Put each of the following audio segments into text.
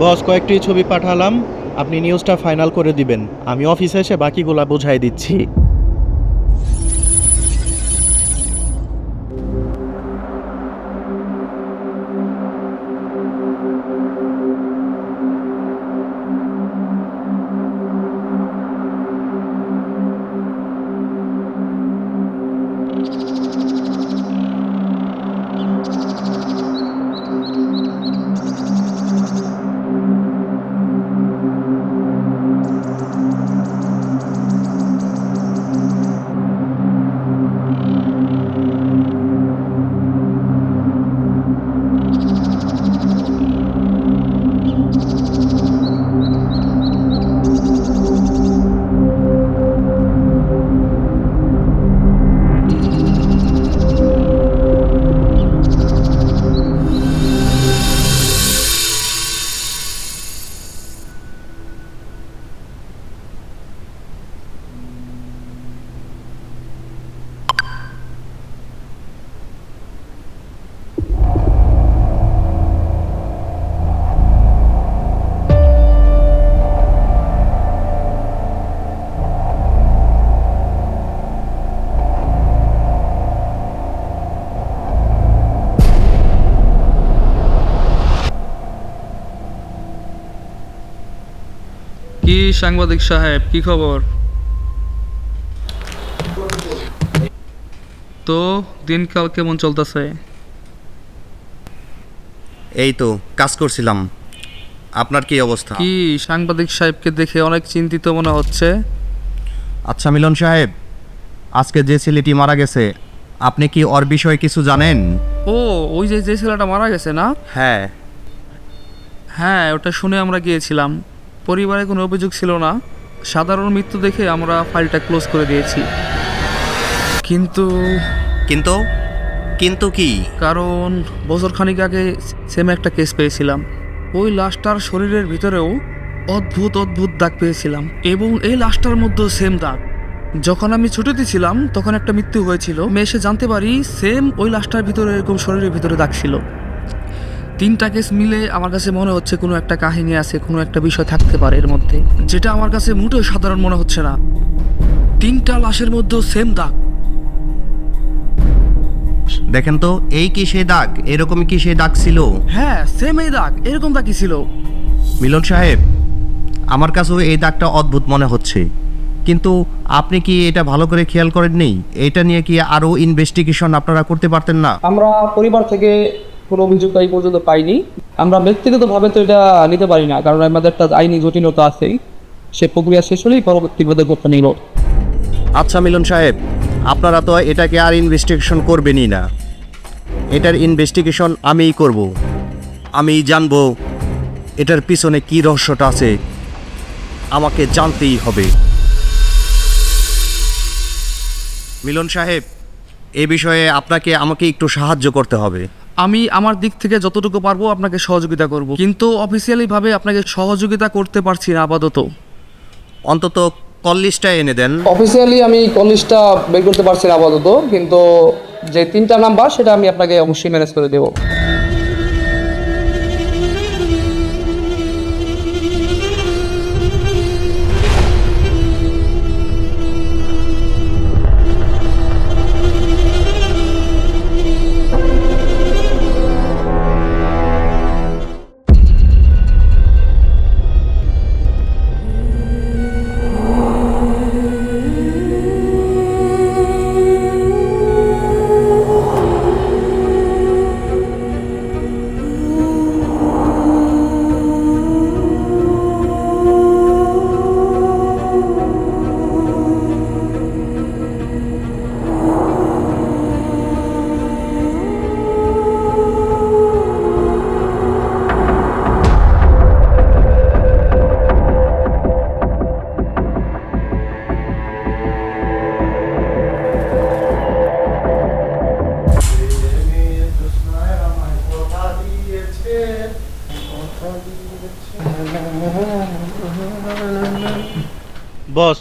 বস, কয়েকটি ছবি পাঠালাম। আপনি নিউজটা ফাইনাল করে দিবেন। আমি অফিসে এসে বাকিগুলা বুঝাই দিচ্ছি। সাংবাদিক সাহেব কি খবর? তো দিনকাল কেমন চলতেছে? এই তো কাজ করছিলাম। আপনার কি অবস্থা? কি সাংবাদিক সাহেবকে দেখে অনেক চিন্তিত মনে হচ্ছে। আচ্ছা মিলন সাহেব আজকে যে ছেলেটি মারা গেছে আপনি কি ওর বিষয়ে কিছু জানেন? ও ওই যে যে ছেলেটা মারা গেছে না? হ্যাঁ। হ্যাঁ ওটা শুনে আমরা গিয়েছিলাম। পরিবারে কোনো অভিযোগ ছিল না। সাধারণ মৃত্যু দেখে আমরা ফাইলটা ক্লোজ করে দিয়েছি। কিন্তু কিন্তু? কিন্তু কি? কারণ বছর খানিক আগে সেম একটা কেস পেয়েছিলাম। ওই লাশটার শরীরের ভিতরেও অদ্ভুত অদ্ভুত দাগ পেয়েছিলাম এবং এই লাশটার মধ্যেও সেম দাগ। যখন আমি ছুটিতে ছিলাম তখন একটা মৃত্যু হয়েছিল। আমি এসে জানতে পারি সেম ওই লাশটার ভিতরে এরকম শরীরের ভিতরে দাগ ছিল। তিনটা কেস মিলে আমার কাছে মনে হচ্ছে কোনো একটা কাহিনী আছে কোনো একটা বিষয় থাকতে পারে এর মধ্যে যেটা আমার কাছে মোটেও সাধারণ মনে হচ্ছে না। তিনটা লাশের মধ্যেও সেম দাগ। দেখেন তো এই কি সেই দাগ? এরকম কি সেই দাগ ছিল? হ্যাঁ সেম এই দাগ এরকম দাগই ছিল। মিলন সাহেব আমার কাছেও এই দাগটা অদ্ভুত মনে হচ্ছে। কিন্তু আপনি কি এটা ভালো করে খেয়াল করেননি? এটা নিয়ে কি আরও ইনভেস্টিগেশন আপনারা করতে পারতেন না? আমরা পরিবার থেকে কোনো অভিযোগ এই পর্যন্ত পাইনি। আমরা ব্যক্তিগতভাবে তো এটা নিতে পারি না, কারণ আমাদের একটা আইনি জটিলতা আছেই। সে প্রক্রিয়া শেষ হলেই পরবর্তী পদক্ষেপ নিল আচ্ছা মিলন সাহেব, আপনারা তো এটাকে আর ইনভেস্টিগেশন করবেনই না। এটার ইনভেস্টিগেশন আমিই করব। আমিই জানব এটার পিছনে কি রহস্যটা আছে। আমাকে জানতেই হবে। মিলন সাহেব, এ বিষয়ে আপনাকে, আমাকে একটু সাহায্য করতে হবে। আমি আমার দিক থেকে যতটুকু পারব আপনাকে সহযোগিতা করব। কিন্তু অফিসিয়ালিভাবে আপনাকে সহযোগিতা করতে পারছি না আপাতত। অন্তত কল লিস্টটা এনে দেন। অফিসিয়ালি আমি কলেজটা বের করতে পারছি না আপাতত কিন্তু যে তিনটা নাম্বার সেটা আমি আপনাকে অবশ্যই ম্যানেজ করে দেবো।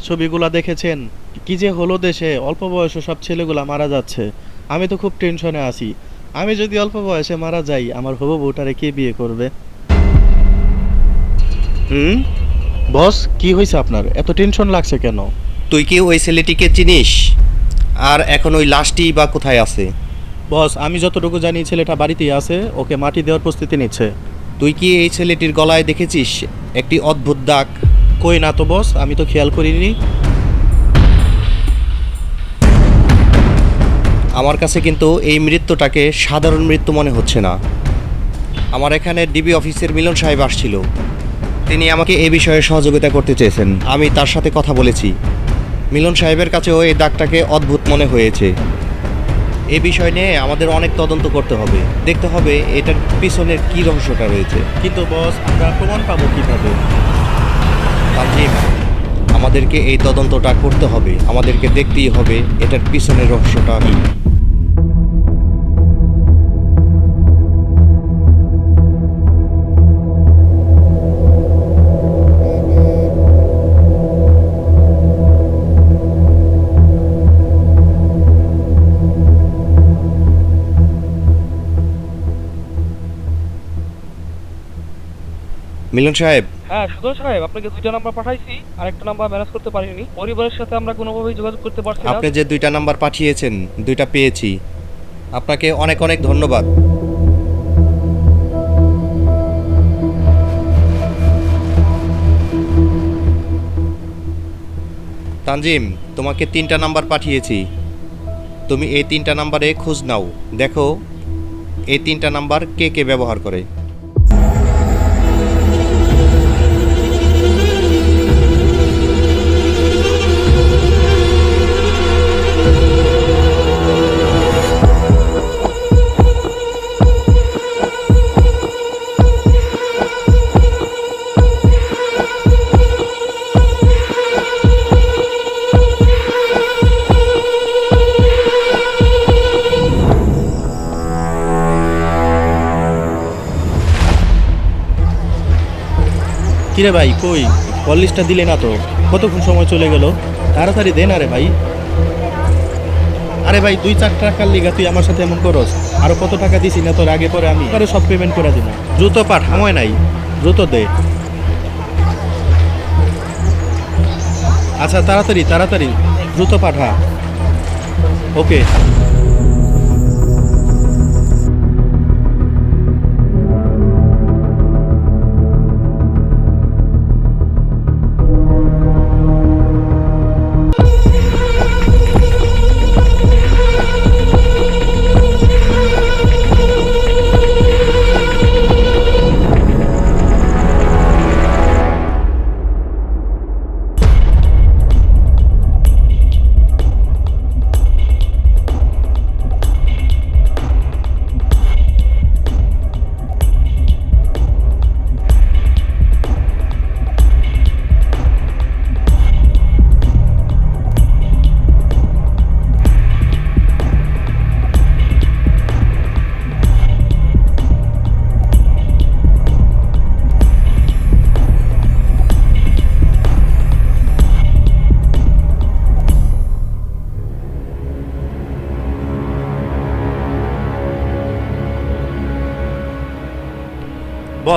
ছবিগুলা দেখেছেন? কি যে হলো দেশে অল্প বয়সে সব ছেলেগুলা মারা যাচ্ছে। আমি তো খুব টেনশনে আছি। আমি যদি অল্প বয়সে মারা যাই আমার হবু বউটারে কে বিয়ে করবে? হুম? বস কি হয়েছে আপনার? এত টেনশন লাগছে কেন? তুই কি ওই ছেলেটিকে চিনিস? আর এখন ওই লাশটি বা কোথায় আছে? বস আমি যতটুকু জানি ছেলেটা বাড়িতেই আছে ওকে মাটি দেওয়ার প্রস্তুতি নিচ্ছে। তুই কি এই ছেলেটির গলায় দেখেছিস? একটি অদ্ভুত দাগ। কই না তো বস আমি তো খেয়াল করিনি। আমার কাছে কিন্তু এই মৃত্যুটাকে সাধারণ মৃত্যু মনে হচ্ছে না। আমার এখানে ডিবি অফিসের মিলন সাহেব আসছিল। তিনি আমাকে এই বিষয়ে সহযোগিতা করতে চেয়েছেন। আমি তার সাথে কথা বলেছি। মিলন সাহেবের কাছেও এই দাগটাকে অদ্ভুত মনে হয়েছে। এ বিষয় নিয়ে আমাদের অনেক তদন্ত করতে হবে। দেখতে হবে এটার পিছনের কী রহস্যটা রয়েছে। কিন্তু বস আমরা প্রমাণ পাবো কীভাবে? তানজিম আমাদেরকে এই তদন্তটা করতে হবে আমাদেরকে দেখতেই হবে এটার পিছনের রহস্যটা মিলন সাহেব হ্যাঁ সুদর সাহেব, আপনাকে দুইটা নাম্বার পাঠাইছি, আরেকটা নাম্বার ম্যানেজ করতে পারিনি। পরিবারের সাথে আমরা কোনোভাবেই যোগাযোগ করতে পারছি না। আপনি যে দুইটা নাম্বার পাঠিয়েছেন, দুইটা পেয়েছি। আপনাকে অনেক অনেক ধন্যবাদ। তানজিম, তোমাকে তিনটা নাম্বার পাঠিয়েছি। তুমি এই তিনটা নাম্বারে খোঁজ নাও। দেখো, এই তিনটা নাম্বার কে কে ব্যবহার করে? কিরে ভাই, কই? লিস্টটা দিলে না তো? কতক্ষণ সময় চলে গেল? তাড়াতাড়ি দে না রে ভাই। আরে ভাই, দুই চার টাকার লিগা তুই আমার সাথে এমন করস। আরও কত টাকা দিছি না তোর আগে পরে আমি? আরে সব পেমেন্ট করে দিব দ্রুত পাঠ, সময় নাই। দ্রুত দে। আচ্ছা তাড়াতাড়ি তাড়াতাড়ি। দ্রুত পাঠা। ওকে।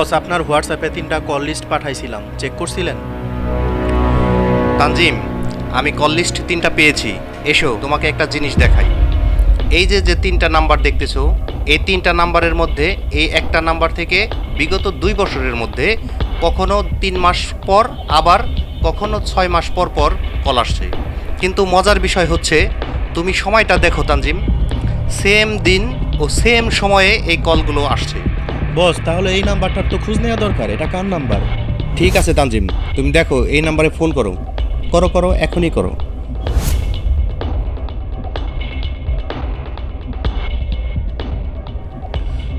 বস, আপনার হোয়াটসঅ্যাপে তিনটা কল লিস্ট পাঠাইছিলাম। চেক করছিলেন? তানজিম, আমি কল লিস্ট তিনটা পেয়েছি। এসো, তোমাকে একটা জিনিস দেখাই। এই যে যে তিনটা নাম্বার দেখতেছো, এই তিনটা নাম্বারের মধ্যে, এই একটা নাম্বার থেকে বিগত দুই বছরের মধ্যে কখনো তিন মাস পর আবার, কখনো ছয় মাস পর পর কল আসছে। কিন্তু মজার বিষয় হচ্ছে, তুমি সময়টা দেখো, তানজিম। সেম দিন ও সেম সময়ে এই কলগুলো আসছে। বস, তাহলে এই নাম্বারটার তো খোঁজ নেওয়া দরকার। এটা কার নাম্বার? ঠিক আছে, তানজিম। তুমি দেখো, এই নাম্বারে ফোন করো। করো করো, এখনই করো।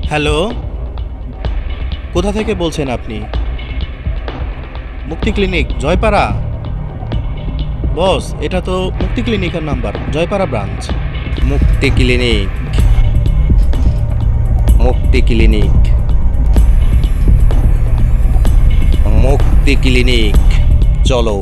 হ্যালো? কোথা থেকে বলছেন আপনি? মুক্তি ক্লিনিক, জয়পাড়া? বস, এটা তো মুক্তি ক্লিনিকের number, Joypara branch. Mukti clinic. Mukti clinic. Mukti clinic. চলো।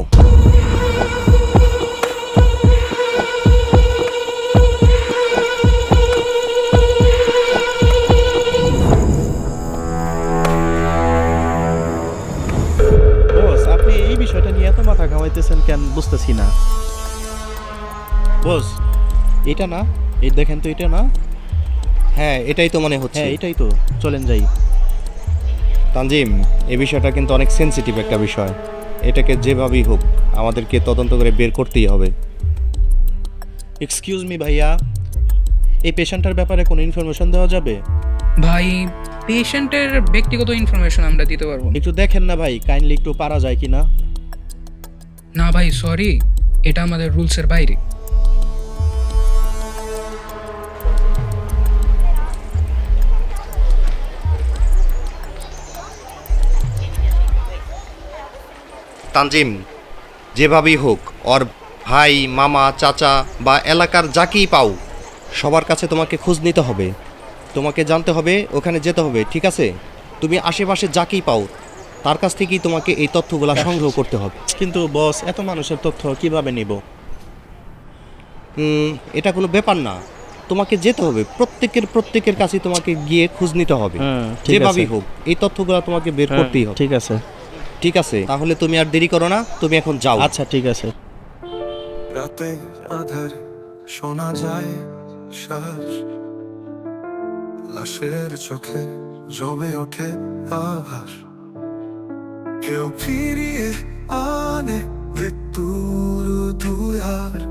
আপনি এই বিষয়টা নিয়ে এত মাথা ঘামাইতেছেন কেন? বুঝতেছি না। বস এটা না এই দেখেন তো এটা না? হ্যাঁ এটাই তো মনে হচ্ছে। হ্যাঁ এটাই তো। চলেন যাই। তানজিম এই বিষয়টা কিন্তু অনেক সেনসিটিভ একটা বিষয়। এটাকে যেভাবেই হোক আমাদেরকে তদন্ত করে বের করতেই হবে। এক্সকিউজ মি ভাইয়া এই পেশেন্টটার ব্যাপারে কোনো ইনফরমেশন দেওয়া যাবে? ভাই পেশেন্টের ব্যক্তিগত ইনফরমেশন আমরা দিতে পারব না। একটু দেখেন না ভাই কাইন্ডলি একটু পারা যায় কি না না ভাই সরি এটা আমাদের রুলসের বাইরে। তানজিম যেভাবেই হোক ওর ভাই মামা চাচা বা এলাকার যাকেই পাও সবার কাছে তোমাকে খোঁজ নিতে হবে। তোমাকে জানতে হবে ওখানে যেতে হবে ঠিক আছে? তুমি আশেপাশে যাকেই পাও তার কাছ থেকেই তোমাকে এই তথ্যগুলো সংগ্রহ করতে হবে। কিন্তু বস এত মানুষের তথ্য কীভাবে নিব? এটা কোনো ব্যাপার না। তোমাকে যেতে হবে প্রত্যেকের প্রত্যেকের কাছে তোমাকে গিয়ে খোঁজ নিতে হবে। হ্যাঁ, যেভাবেই হোক এই তথ্যগুলো তোমাকে বের করতেই হবে। ঠিক আছে। ঠিক আছে তাহলে তুমি আর দেরি করো না তুমি এখন যাও। আচ্ছা ঠিক আছে। রাতে আধার শোনা যায় শ্বাস। লাশের চোখে জমে ওঠে আভাস। কেউ ফিরিয়ে আনে মৃত্যুর দুয়ার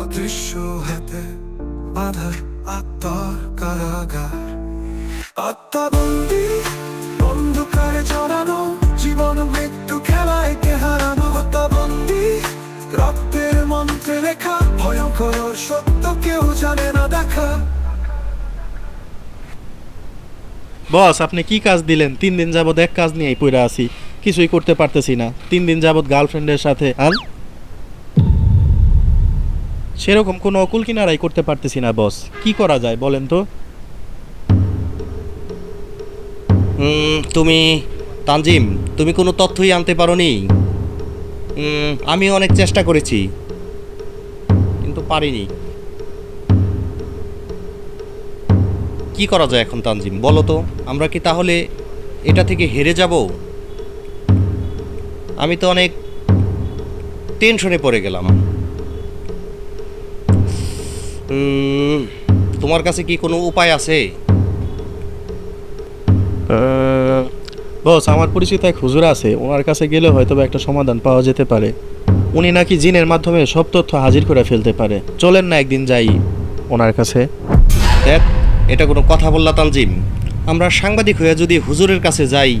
অদৃশ্য হাতে বাধা আত্মার কারাগার। আত্মা বন্দি অন্ধকারে জড়ানো সত্য কেউ জানে না দেখা। বস আপনি কি কাজ দিলেন? তিন দিন যাবত এক কাজ নিয়েই পড়ে আছি। কিছুই করতে পারতেছি না। তিন দিন যাবত গার্লফ্রেন্ডের সাথে আর সেরকম কোনো অকুল কিনারাই করতে পারতেছি না বস। কি করা যায় বলেন তো? তুমি তানজিম তুমি কোনো তথ্যই আনতে পারো নি আমি অনেক চেষ্টা করেছি। পারিনি। কি করা যায় এখন, তানজিম? বলো তো, আমরা কি তাহলে এটা থেকে হেরে যাব? আমি তো অনেক টেনশনে পড়ে গেলাম। তোমার কাছে কি কোনো উপায় আছে? বস, আমার পরিচিত এক হুজুর আছে, ওনার কাছে গেলে হয়তো একটা সমাধান পাওয়া যেতে পারে। উনি নাকি জিনের মাধ্যমে সব তথ্য হাজির করে ফেলতে পারে। চলেন না একদিন যাই ওনার কাছে। দেখ, এটা কোনো কথা বললা তানজিম আমরা সাংবাদিক হয়ে যদি হুজুরের কাছে যাই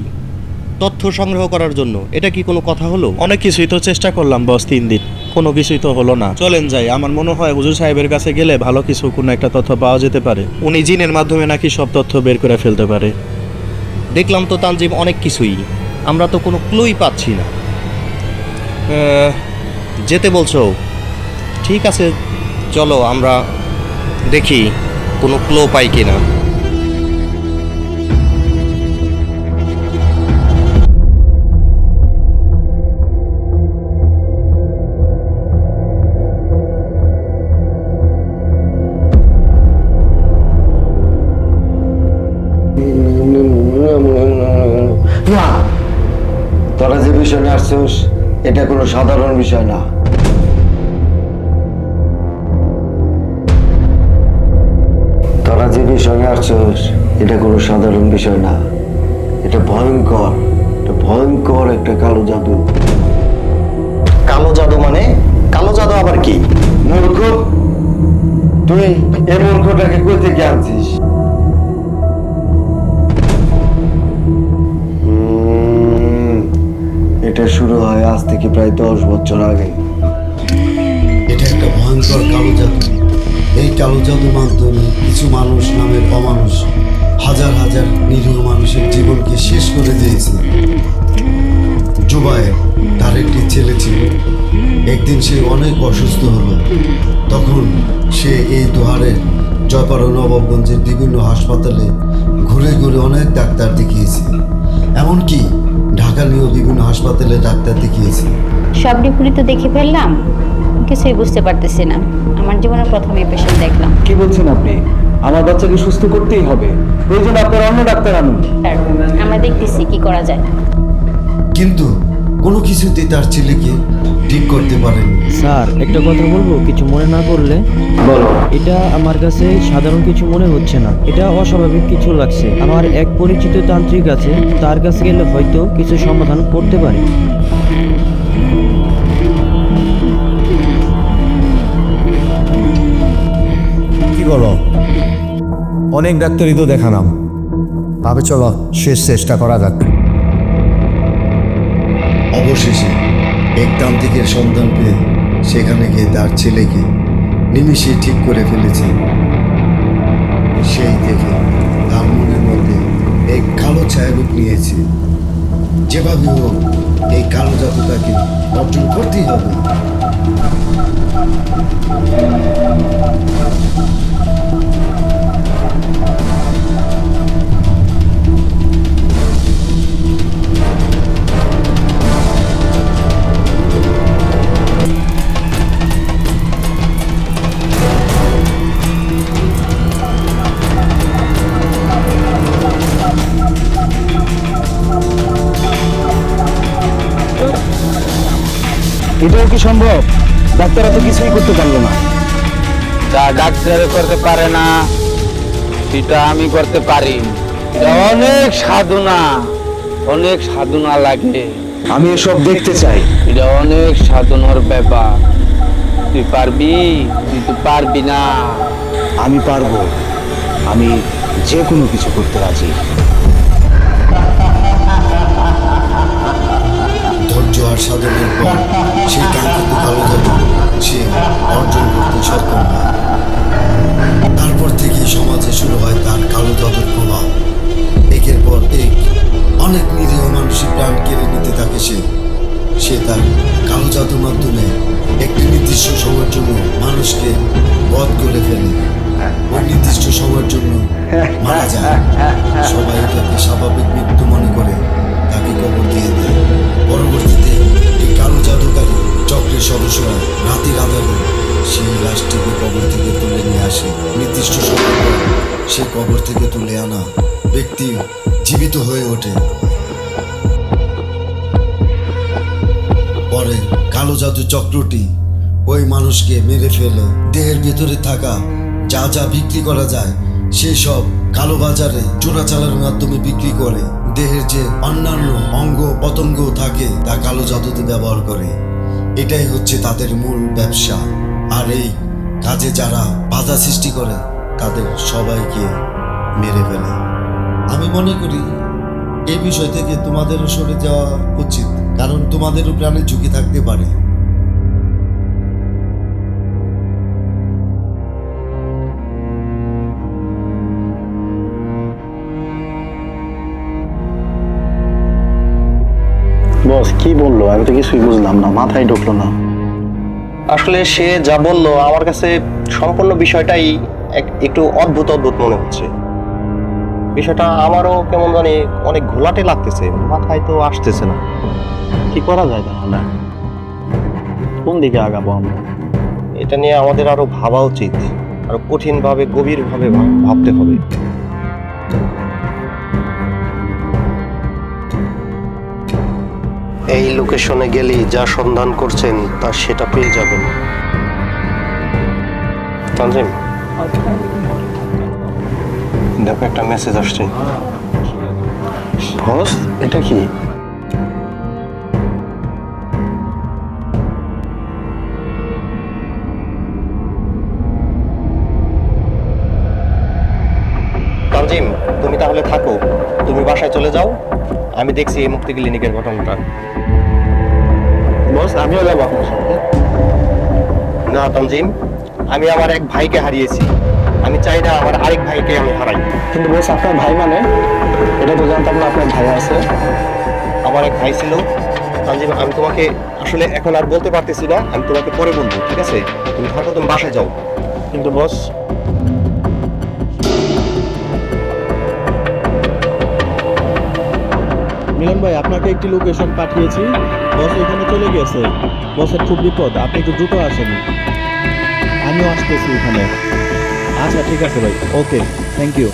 তথ্য সংগ্রহ করার জন্য, এটা কি কোনো কথা হলো? অনেক কিছুই তো চেষ্টা করলাম, বস, তিন দিন। কোনো কিছুই তো হলো না। চলেন যাই, আমার মনে হয় হুজুর সাহেবের কাছে গেলে ভালো কিছু কোনো একটা তথ্য পাওয়া যেতে পারে। উনি জিনের মাধ্যমে নাকি সব তথ্য বের করে ফেলতে পারে। দেখলাম তো তানজিম অনেক কিছুই। আমরা তো কোনো ক্লুই পাচ্ছি না। যেতে বলছো? ঠিক আছে, চলো আমরা দেখি কোনো ক্লো পাই কিনা। নিয়ে আসছিস এটা কোনো সাধারণ বিষয় না। তোরা যে নিয়ে আসছিস এটা কোনো সাধারণ বিষয় না। এটা ভয়ঙ্কর এটা ভয়ঙ্কর একটা কালো জাদু। কালো জাদু মানে? কালো জাদু আবার কি? মূর্খ তুই এই মূর্খটাকে কই থেকে আনছিস? এটা শুরু হয় আজ থেকে প্রায় দশ বছর আগে। এটা একটা ভয়ঙ্কর কালো জাদু। এই কালো জাদুর মাধ্যমে কিছু মানুষ নামের অমানুষ হাজার হাজার নিরীহ মানুষের জীবনকে শেষ করে দিয়েছে। জুবায়ের তার একটি ছেলে ছিল। একদিন সে অনেক অসুস্থ হলো। তখন সে এই দোহারের জয়পাড়া নবাবগঞ্জের বিভিন্ন হাসপাতালে ঘুরে ঘুরে অনেক ডাক্তার দেখিয়েছে। এমনকি ঢাকা নিয়েও বিভিন্ন হাসপাতালে ডাক্তার দেখিয়েছি। সব রিপোর্টই তো দেখে ফেললাম। কিছুই বুঝতে পারতেছি না। আমার জীবনের প্রথম এই পেশেন্ট দেখলাম। কি বলছেন আপনি? আমার বাচ্চাকে সুস্থ করতেই হবে। প্রয়োজন আপনার অন্য ডাক্তার আনুন। আমরা দেখতেছি কি করা যায়। কিন্তু কোনো কিছুতে তার ছেলেকে ঠিক করতে পারেনি। স্যার একটা কথা বলব? কিছু মনে না করলে? বলো। এটা আমার কাছে সাধারণ কিছু মনে হচ্ছে না। এটা অস্বাভাবিক কিছু লাগছে। আমার এক পরিচিত তান্ত্রিক আছে। তার কাছে গেলে হয়তো কিছু সমাধান করতে পারি। কি বলো? অনেক ডাক্তারই তো দেখালাম। তবে চলো শেষ চেষ্টা করা যাক। অবশেষে এক তান্ত্রিকের সন্ধান পেয়ে সেখানে গিয়ে তার ছেলেকে নিমিষে ঠিক করে ফেলেছে। সেই থেকে মনের মধ্যে এক কালো ছায়ারূপ নিয়েছে। যেভাবে হোক, এই কালো জাদুটাকে অর্জন করতেই হবে। কি সম্ভব? ডাক্তাররা তো কিছুই করতে পারল না। যা ডাক্তারে করতে পারে না সেটা আমি করতে পারি। অনেক সাধনা অনেক সাধনা লাগে। আমি এসব দেখতে চাই। এটা অনেক সাধনার ব্যাপার। তুই পারবি? তুই তো পারবি না। আমি পারব। আমি যে কোনো কিছু করতে রাজি। পরে কালো জাদু চক্রটি ওই মানুষকে মেরে ফেলে। দেহের ভেতরে থাকা যা যা বিক্রি করা যায়, সেই সব কালো বাজারে চোরাচালার মাধ্যমে বিক্রি করে। দেহের যে অন্যান্য অঙ্গ পতঙ্গ থাকে, তা কালো জাদুতে ব্যবহার করে। এটাই হচ্ছে তাদের মূল ব্যবসা। আর এই কাজে যারা বাধা সৃষ্টি করে, তাদের সবাইকে মেরে ফেলে। আমি মনে করি এই বিষয় থেকে তোমাদেরও সরে যাওয়া উচিত। কারণ তোমাদেরও প্রাণের ঝুঁকি থাকতে পারে। বস কি বলল? আমি তো কিছুই বুঝলাম না মাথায় ঢুকলো না। আসলে সে যা বলল আমার কাছে সম্পূর্ণ বিষয়টাই এক- একটু অদ্ভুত অদ্ভুত মনে হচ্ছে। বিষয়টা আমারও কেমন জানি অনেক ঘোলাটে লাগতেছে মাথায় তো আসতেছে না। কি করা যায় তাহলে? কোন দিকে আগাবো আমরা? এটা নিয়ে আমাদের আরও ভাবা উচিত আরও কঠিনভাবে গভীরভাবে ভাব- ভাবতে হবে। এই লোকেশনে গেলেই যা সন্ধান করছেন তা সেটা পেয়ে যাবেন। তানজিম? দেখো একটা মেসেজ আসছে। বস এটা কি? তানজিম তুমি তাহলে থাকো। তুমি বাসায় চলে যাও। আমি দেখছি এই মুক্তি ক্লিনিকের ঘটনাটা। বস আমিও যাব আপনার সাথে। না তানজিম আমি আমার এক ভাইকে হারিয়েছি। আমি চাই না আমার আরেক ভাইকে আমি হারাই। কিন্তু বস আপনার ভাই মানে? এটা তো জানতাম না আপনার ভাই আছে। আমার এক ভাই ছিল। তানজিম আমি তোমাকে আসলে এখন আর বলতে পারতেছি না। আমি তোমাকে পরে বলব ঠিক আছে? তুমি থাকো তুমি বাসায় যাও। কিন্তু বস মিলন ভাই, আপনাকে একটি লোকেশন পাঠিয়েছি। বস এখানে চলে গেছে। বসের খুব বিপদ, আপনি একটু দ্রুত আসেন। আমিও আসতেছি এখানে। আচ্ছা ঠিক আছে ভাই। Okay thank you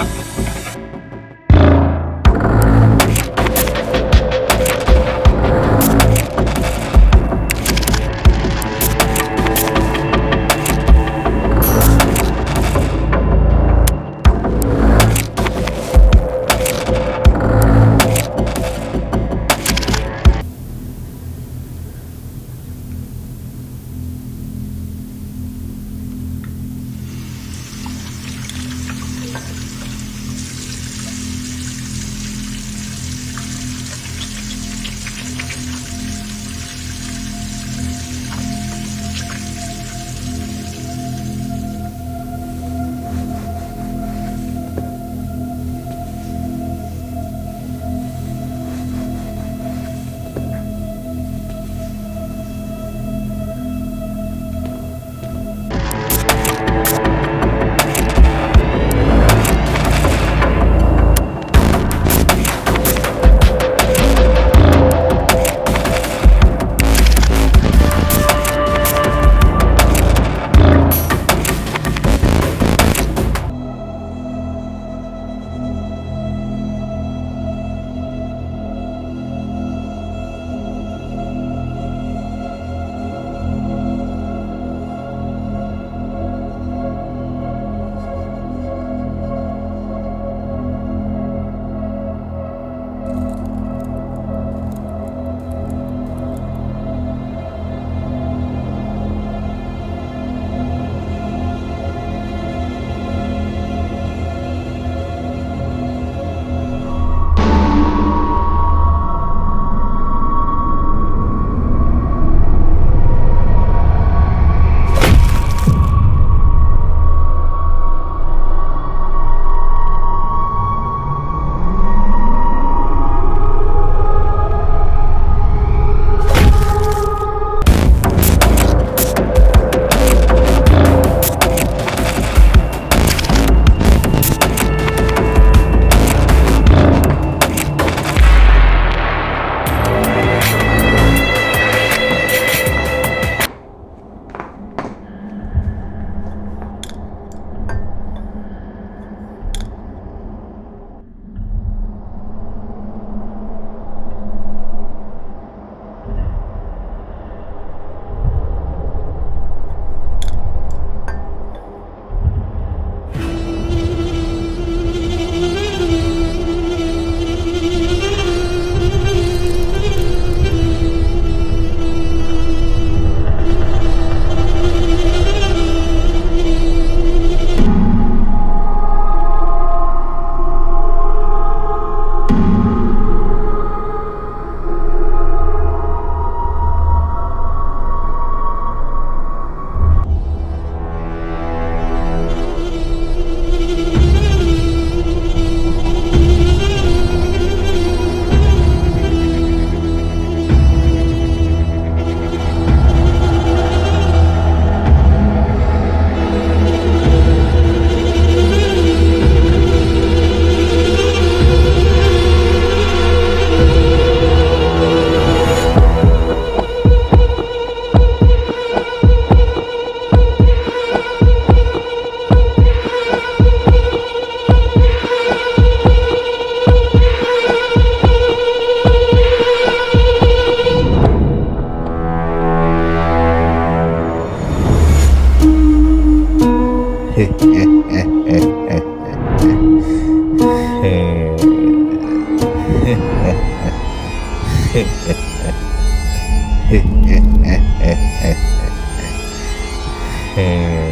Hey. Eh.